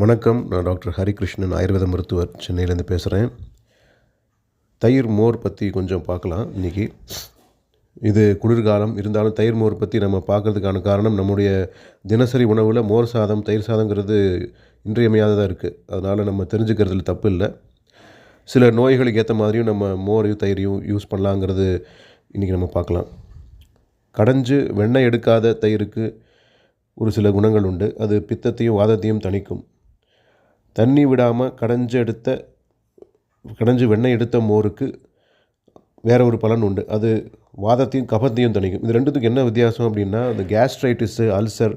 வணக்கம் நான் டாக்டர் ஹரிகிருஷ்ணன் ஆயுர்வேத மருத்துவர் சென்னையிலேருந்து பேசுகிறேன் தயிர் மோர் பற்றி கொஞ்சம் பார்க்கலாம் இன்றைக்கி இது குளிர்காலம். இருந்தாலும் தயிர் மோர் பற்றி நம்ம பார்க்கறதுக்கான காரணம் நம்முடைய தினசரி உணவில் மோர் சாதம் தயிர் சாதங்கிறது இன்றியமையாததாக இருக்குது அதனால் நம்ம தெரிஞ்சுக்கிறதுல தப்பு இல்லை. சில நோய்களுக்கு ஏற்ற மாதிரியும் நம்ம மோரையும் தயிரையும் யூஸ் பண்ணலாங்கிறது இன்றைக்கி நம்ம பார்க்கலாம். கடைஞ்சு வெண்ணெய் எடுக்காத தயிருக்கு ஒரு சில குணங்கள் உண்டு. அது பித்தத்தையும் வாதத்தையும் தணிக்கும். தண்ணி விடாமல் கடைஞ்சு எடுத்த கடைஞ்சு வெண்ணெய் எடுத்த மோருக்கு வேற ஒரு பலன் உண்டு. அது வாதத்தையும் கபத்தையும் தணிக்கும். இது ரெண்டுத்துக்கும் என்ன வித்தியாசம் அப்படின்னா அந்த கேஸ்ட்ரைட்டிஸு அல்சர்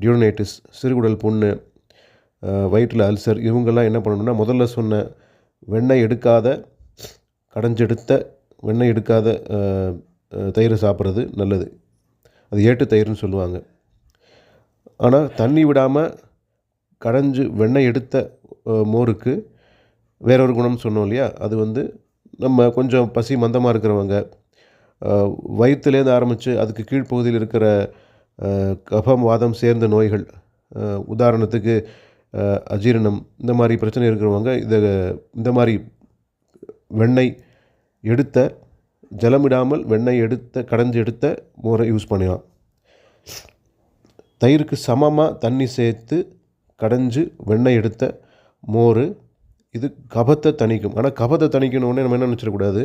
டியூரனைட்டிஸ் சிறுகுடல் புண்ணு வயிற்றில் அல்சர் இவங்கெல்லாம் என்ன பண்ணணும்னா முதல்ல சொன்ன வெண்ணெய் எடுக்காத கடைஞ்செடுத்த வெண்ணெய் எடுக்காத தயிர் தயிரை சாப்பிட்றது நல்லது. அது ஏட்டு தயிர்னு சொல்லுவாங்க. ஆனால் தண்ணி விடாமல் கடைஞ்சு வெண்ணெய் எடுத்த மோருக்கு வேற ஒரு குணம் சொன்னோம் இல்லையா? அது வந்து நம்ம கொஞ்சம் பசி மந்தமாக இருக்கிறவங்க வயிற்றுலேருந்து ஆரம்பித்து அதுக்கு கீழ்ப்பகுதியில் இருக்கிற கபம் வாதம் சேர்ந்த நோய்கள் உதாரணத்துக்கு அஜீரணம் இந்த மாதிரி பிரச்சனை இருக்கிறவங்க இதை இந்த மாதிரி வெண்ணெய் எடுத்த ஜலமிடாமல் வெண்ணெய் எடுத்த கடைஞ்சு எடுத்த மோரை யூஸ் பண்ணலாம். தயிருக்கு சமமாக தண்ணி சேர்த்து கடைஞ்சு வெண்ணெய் எடுத்த மோர் இது கபத்தை தணிக்கும். ஆனால் கபத்தை தணிக்கணுன்னே நம்ம என்ன நினச்சிடக்கூடாது?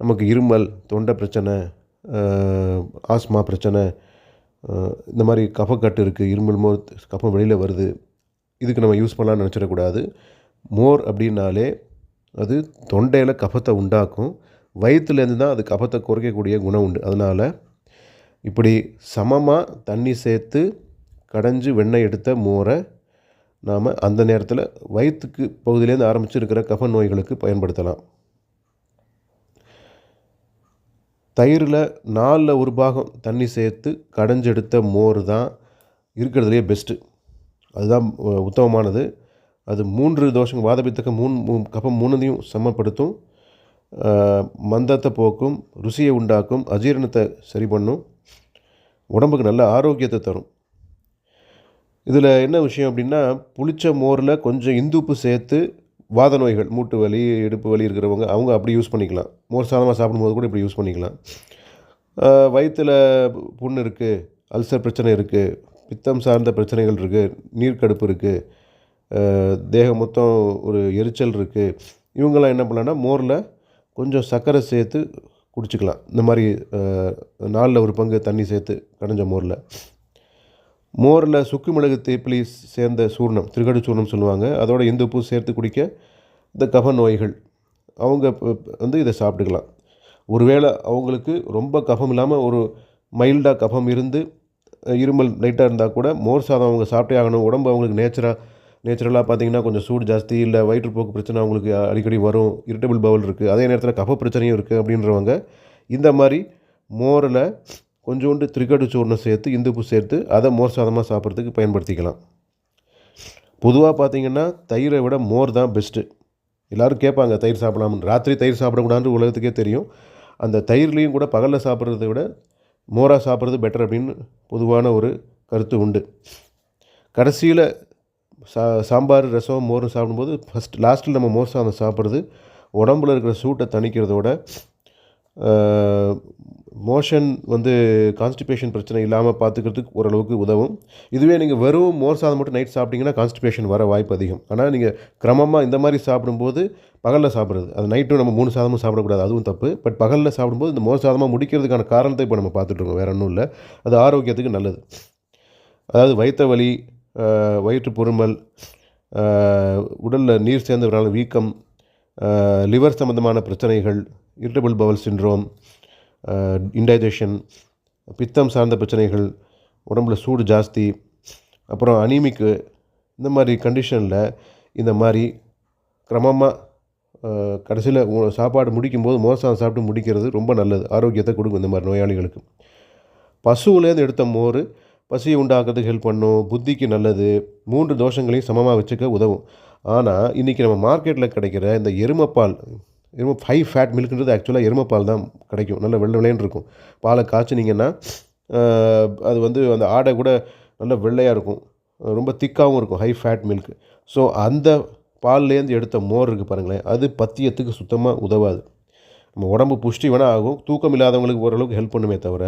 நமக்கு இருமல் தொண்டை பிரச்சனை ஆஸ்மா பிரச்சனை இந்த மாதிரி கஃபக்கட்டு இருக்குது இருமல் மோர் கஃபம் வெளியில் வருது இதுக்கு நம்ம யூஸ் பண்ணலாம்னு நினச்சிடக்கூடாது. மோர் அப்படின்னாலே அது தொண்டையில் கஃபத்தை உண்டாக்கும். வயிற்றுலேருந்து தான் அது கஃபத்தை குறைக்கக்கூடிய குணம் உண்டு. அதனால் இப்படி சமமாக தண்ணி சேர்த்து கடைஞ்சு வெண்ணெய் எடுத்த மோரை நாம் அந்த நேரத்தில் வயிற்றுக்கு பகுதியிலேருந்து ஆரம்பிச்சிருக்கிற கஃப நோய்களுக்கு பயன்படுத்தலாம். தயிரில் நாலில் ஒரு பாகம் தண்ணி சேர்த்து கடைஞ்செடுத்த மோர் தான் இருக்கிறதுலையே பெஸ்ட்டு அதுதான் உத்தமமானது. அது மூன்று தோஷம் வாதபித்தக்க மூணு மூ- கஃபம் மூணுதையும் சமப்படுத்தும். மந்தத்தை போக்கும் ருசியை உண்டாக்கும் அஜீரணத்தை சரி பண்ணும். உடம்புக்கு நல்ல ஆரோக்கியத்தை தரும். இதில் என்ன விஷயம் அப்படின்னா புளிச்ச மோரில் கொஞ்சம் இந்துப்பு சேர்த்து வாத நோய்கள் மூட்டு வலி இடுப்பு வலி இருக்கிறவங்க அவங்க அப்படி யூஸ் பண்ணிக்கலாம். மோர் சாதமாக சாப்பிடும்போது கூட இப்படி யூஸ் பண்ணிக்கலாம். வயிற்றில் புண் இருக்குது அல்சர் பிரச்சனை இருக்குது பித்தம் சார்ந்த பிரச்சனைகள் இருக்குது நீர்க்கடுப்பு இருக்குது தேகம் மொத்தம் ஒரு எரிச்சல் இருக்குது இவங்கெல்லாம் என்ன பண்ணலான்னா மோரில் கொஞ்சம் சர்க்கரை சேர்த்து குடிச்சிக்கலாம். இந்த மாதிரி நாலில் ஒரு பங்கு தண்ணி சேர்த்து கடைஞ்ச மோரில். மோரில் சுக்கு மிளகு தேப்பிலி சேர்ந்த சூர்ணம் திருகடு சூர்ணம் சொல்லுவாங்க. அதோட இந்துப்பு சேர்த்து குடிக்க? இந்த கஃப நோய்கள். அவங்க வந்து இதை சாப்பிட்டுக்கலாம். ஒருவேளை அவங்களுக்கு ரொம்ப கஃபம் இல்லாமல் ஒரு மைல்டாக கஃபம் இருந்து இருமல் லைட்டாக இருந்தால் கூட மோர் சாதம் அவங்க சாப்பிட்டே ஆகணும். உடம்பு அவங்களுக்கு நேச்சராக நேச்சுரலாக பார்த்தீங்கன்னா கொஞ்சம் சூடு ஜாஸ்தி இல்லை வயிற்றுப்போக்கு பிரச்சனை அவங்களுக்கு அடிக்கடி வரும். இரிட்டபிள் பவுல் இருக்குது அதே நேரத்தில் கஃப பிரச்சனையும் இருக்குது அப்படின்றவங்க இந்த மாதிரி மோரில் கொஞ்சோண்டு திரிகடு சூர்ணம் சேர்த்து இந்துப்பு சேர்த்து அதை மோர் சாதமாக சாப்பிட்றதுக்கு பயன்படுத்திக்கலாம். பொதுவாக பார்த்தீங்கன்னா தயிரை விட மோர் தான் பெஸ்ட்டு எல்லோரும் கேட்பாங்க தயிர் சாப்பிடலாம்னு. ராத்திரி தயிர் சாப்பிடக்கூடாதுன்னு உலகத்துக்கே தெரியும். அந்த தயிர்லேயும் கூட பகலில் சாப்பிட்றத விட மோராக சாப்பிட்றது பெட்டர் அப்படின்னு பொதுவான ஒரு கருத்து உண்டு. கடைசியில் சா சாம்பார் ரசம் மோரும் சாப்பிடும்போது ஃபஸ்ட் லாஸ்ட்டில் நம்ம மோர் சாதம் சாப்பிட்றது உடம்புல இருக்கிற சூட்டை தணிக்கிறதோட மோஷன் வந்து கான்ஸ்டிபேஷன் பிரச்சனை இல்லாமல் பார்த்துக்கிறதுக்கு ஓரளவுக்கு உதவும். இதுவே நீங்கள் வெறும் மோர் சாதம் மட்டும் நைட் சாப்பிட்டீங்கன்னா கான்ஸ்டிபேஷன் வர வாய்ப்பு அதிகம். ஆனால் நீங்கள் கிரமமாக இந்த மாதிரி சாப்பிடும்போது பகலில் சாப்பிட்றது. அது நைட்டும் நம்ம மூணு சாதமும் சாப்பிடக்கூடாது அதுவும் தப்பு. பட் பகலில் சாப்பிடும்போது இந்த மோர் சாதமாக முடிக்கிறதுக்கான காரணத்தை இப்போ நம்ம பார்த்துட்ருக்கோம் வேறு ஒன்றும் இல்லை. அது ஆரோக்கியத்துக்கு நல்லது. அதாவது வயிற்று வலி வயிற்று பொறுமல் உடலில் நீர் சேர்ந்தவரால் வீக்கம் லிவர் சம்மந்தமான பிரச்சனைகள் இரிட்டபிள் பவல் சின்ரோம் இன்டைஜஷன் பித்தம் சார்ந்த பிரச்சனைகள் உடம்புல சூடு ஜாஸ்தி அப்புறம் அனீமிக்கு இந்த மாதிரி கண்டிஷனில் இந்த மாதிரி கிரமமாக கடைசியில் சாப்பாடு முடிக்கும்போது மோசம் சாப்பிட்டு முடிக்கிறது ரொம்ப நல்லது. ஆரோக்கியத்தை கொடுக்கும் இந்த மாதிரி நோயாளிகளுக்கு. பசுவிலேருந்து எடுத்த மோர் பசியை உண்டாக்குறதுக்கு ஹெல்ப் பண்ணும் புத்திக்கு நல்லது மூன்று தோஷங்களையும் சமமாக வச்சுக்க உதவும். ஆனால் இன்றைக்கி நம்ம மார்க்கெட்டில் கிடைக்கிற இந்த எருமைப்பால் எருமை ஹை ஃபேட் மில்க்ன்றது ஆக்சுவலாக எருமைப்பால் தான் கிடைக்கும். நல்ல வெள்ளை வெள்ளைன்னு இருக்கும். பாலை காய்ச்சினீங்கன்னா அது வந்து அந்த ஆடை கூட நல்ல வெள்ளையாக இருக்கும். ரொம்ப திக்காகவும் இருக்கும் ஹை ஃபேட் மில்க் ஸோ அந்த பால்லேருந்து எடுத்த மோர் இருக்குது பாருங்களேன் அது பத்தியத்துக்கு சுத்தமாக உதவாது. நம்ம உடம்பு புஷ்டி வேணால் ஆகும் தூக்கம் இல்லாதவங்களுக்கு ஓரளவுக்கு ஹெல்ப் பண்ணுமே தவிர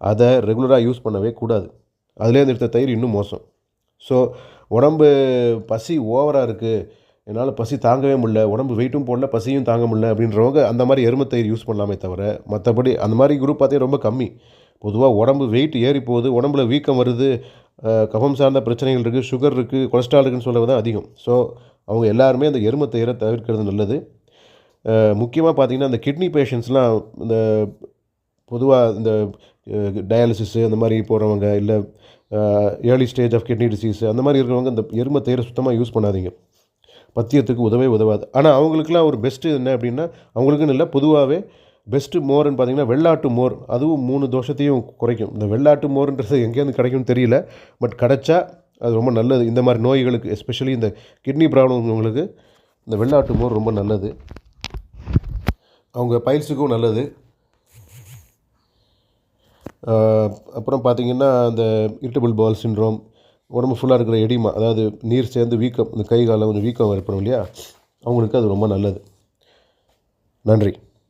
அதை ரெகுலராக யூஸ் பண்ணவே கூடாது. அதுலேருந்து எடுத்த தயிர் இன்னும் மோசம். ஸோ உடம்பு பசி ஓவராக இருக்குது என்னால் பசி தாங்கவே முடியல. உடம்பு வெயிட்டும் போடல பசியும் தாங்க முடியல அப்படின்றவங்க அந்த மாதிரி எருமத்தயிர் யூஸ் பண்ணலாமே தவிர மற்றபடி அந்த மாதிரி குரூப் பார்த்தீங்கன்னா ரொம்ப கம்மி. பொதுவாக உடம்பு வெயிட் ஏறி போகுது உடம்புல வீக்கம் வருது கபம் கஃபம் சார்ந்த பிரச்சனைகள் இருக்குது சுகர் இருக்குது கொலஸ்ட்ரால் இருக்குன்னு சொல்கிறது தான் அதிகம். ஸோ அவங்க எல்லாருமே அந்த எருமத்தயிரை தவிர்க்கிறது நல்லது. முக்கியமாக பார்த்தீங்கன்னா இந்த கிட்னி பேஷண்ட்ஸ்லாம் இந்த பொதுவாக இந்த டயாலிசிஸு அந்த மாதிரி போகிறவங்க இல்லை early stage of kidney disease அந்த மாதிரி இருக்கிறவங்க இந்த எருமை தயிரை சுத்தமாக யூஸ் பண்ணாதீங்க. பத்தியத்துக்கு உதவே உதவாது. ஆனால் அவங்களுக்குலாம் ஒரு பெஸ்ட்டு என்ன அப்படின்னா அவங்களுக்குன்னு இல்லை பொதுவாகவே பெஸ்ட்டு மோர்னு பார்த்தீங்கன்னா வெள்ளாட்டு மோர். அதுவும் மூணு தோஷத்தையும் குறைக்கும். இந்த வெள்ளாட்டு மோர்ன்றது எங்கேருந்து கிடைக்கும்னு தெரியல பட் கிடைச்சா அது ரொம்ப நல்லது. இந்த மாதிரி நோய்களுக்கு எஸ்பெஷலி இந்த கிட்னி ப்ராப்ளம் உங்களுக்கு இந்த வெள்ளாட்டு மோர் ரொம்ப நல்லது. அவங்க பயிற்சிக்கும் நல்லது. அப்புறம் பார்த்தீங்கன்னா அந்த இரிட்டபிள் பால் சின்ரோம் உடம்பு ஃபுல்லாக இருக்கிற எடிமா அதாவது நீர் சேர்ந்து வீக்கம் இந்த கை காலில் கொஞ்சம் வீக்கம் ஏற்படும் இல்லையா? அவங்களுக்கு அது ரொம்ப நல்லது. நன்றி.